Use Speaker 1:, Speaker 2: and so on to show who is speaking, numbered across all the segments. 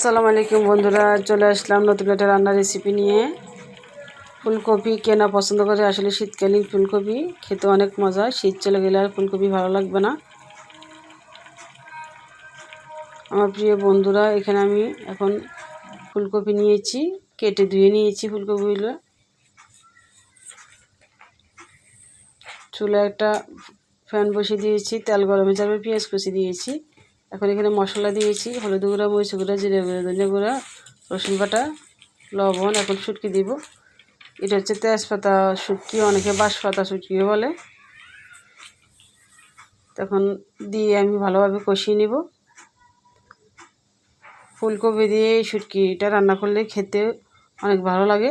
Speaker 1: আসসালামু আলাইকুম বন্ধুরা, চলে আসলাম নতুন একটা রান্নার রেসিপি নিয়ে। ফুলকপি কেনা পছন্দ করে, আসলে শীতকালীন ফুলকপি, খেতে অনেক মজা, শীত চলে গেলে আর ফুলকপি ভালো লাগবে না। আমার প্রিয় বন্ধুরা, এখানে আমি এখন ফুলকপি নিয়েছি, কেটে ধুয়ে নিয়েছি ফুলকপিগুলো। চুলে একটা ফ্যান বসিয়ে দিয়েছি, তেল গরমে যাবে, পেঁয়াজ কুচি দিয়েছি। এখন এখানে মশলা দিয়েছি, হলুদ গুঁড়া, মরিচ গুঁড়া, জিরে গুঁড়া, ধনিয়া গুঁড়া, রসুন বাটা, লবণ, এখন শুটকি দিব। এটা হচ্ছে তেজপাতা শুটকি, অনেকে বাঁশপাতা শুটকিও বলে। তখন দিয়ে আমি ভালোভাবে কষিয়ে নিব। ফুলকপি দিয়ে শুটকিটা রান্না করলে খেতে অনেক ভালো লাগে।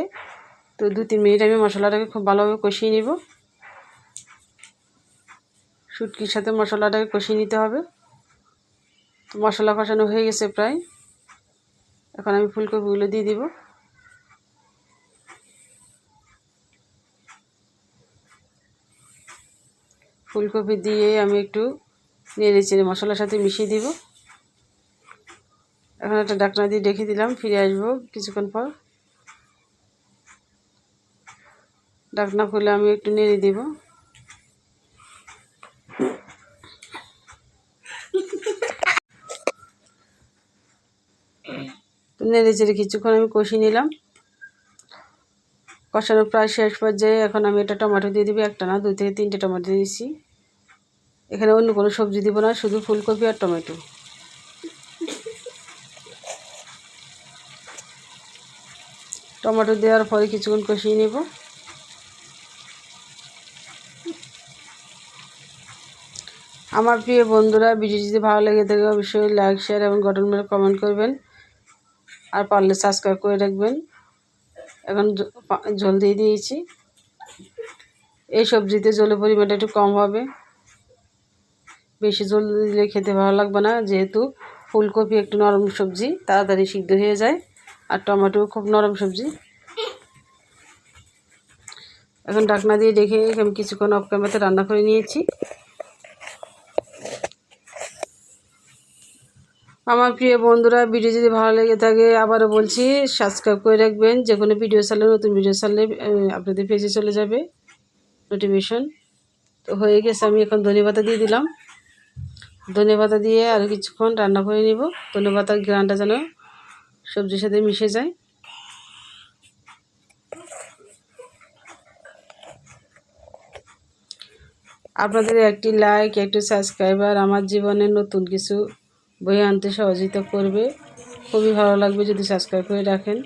Speaker 1: তো দু তিন মিনিট আমি মশলাটাকে খুব ভালোভাবে কষিয়ে নিব। শুটকির সাথে মশলাটাকে কষিয়ে নিতে হবে। মশলা কষানো হয়ে গেছে প্রায়। এখন আমি ফুলকপিগুলো দিয়ে দিব। ফুলকপি দিয়ে আমি একটু নেড়ে চেড়ে মশলার সাথে মিশিয়ে দিব। এখন একটা ডাকনা দিয়ে ডেকে দিলাম, ফিরে আসব কিছুক্ষণ পর। ডাকনা খুলে আমি একটু নেড়ে দিব। নেড়ে চেড়ে কিছুক্ষণ আমি কষিয়ে নিলাম। কষানো প্রায় শেষ পর্যায়ে এখন আমি এটা টমেটো দিয়ে দিবি, একটা না, দুই থেকে তিনটে টমেটো দিয়েছি এখানে অন্য কোনো সবজি দিব না, শুধু ফুলকপি আর টমেটো। টমেটো দেওয়ার পরে কিছুক্ষণ কষিয়ে নেব। আমার প্রিয় বন্ধুরা ভিডিও যদি ভালো লেগে থাকে, অবশ্যই লাইক, শেয়ার এবং গঠনমূলক কমেন্ট করবেন। আর পারলে সাবস্ক্রাইব করে রাখবেন। এখন জল দিয়ে দিয়েছি। এই সবজিতে জলের পরিমাণটা একটু কম হবে। বেশি জল দিলে খেতে ভালো লাগবে না, যেহেতু ফুলকপি একটু নরম সবজি, তাড়াতাড়ি সিদ্ধ হয়ে যায়, আর টমেটো খুব নরম সবজি। এখন ডাকনা দিয়ে দেখে আমি কিছুক্ষণ অফ ক্যামেরাতে রান্না করে নিয়েছি। আমার প্রিয় বন্ধুরা, ভিডিও যদি ভালো লেগে থাকে, আবারও বলছি সাবস্ক্রাইব করে রাখবেন। যে কোনো ভিডিও চালে নতুন ভিডিও চালে আপনাদের পেজে চলে যাবে নোটিফিকেশন তো হয়ে গেছে, আমি এখন ধনে পাতা দিয়ে দিলাম। ধনে পাতা দিয়ে আরও কিছুক্ষণ রান্না করে নিব। ধনে পাতার গ্রানটা যেন সবজির সাথে মিশে যায়। আপনাদের একটি লাইক একটি সাবস্ক্রাইবার আমার জীবনে নতুন কিছু বই আনতে সহযোগিতা করবে। খুবই ভালো লাগবে যদি সাবস্ক্রাইব করে রাখেন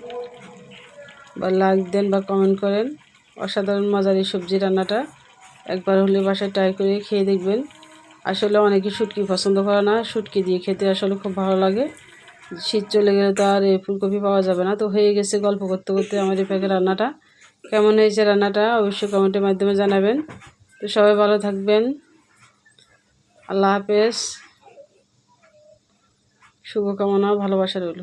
Speaker 1: বা লাইক দেন বা কমেন্ট করেন। অসাধারণ মজার এই সবজি রান্নাটা। একবার হলে বাসায় ট্রাই করে খেয়ে দেখবেন। আসলে অনেকে শুটকি পছন্দ করে না, শুটকি দিয়ে খেতে আসলে খুব ভালো লাগে। শীত চলে গেলে তো আর এই ফুলকপি পাওয়া যাবে না। তো হয়ে গেছে গল্প করতে করতে আমার এই প্যাকের রান্নাটা। কেমন হয়েছে রান্নাটা অবশ্যই কমেন্টের মাধ্যমে জানাবেন। তো সবাই ভালো থাকবেন। আল্লাহ হাফেজ। শুভকামনা ভালোবাসা রইল।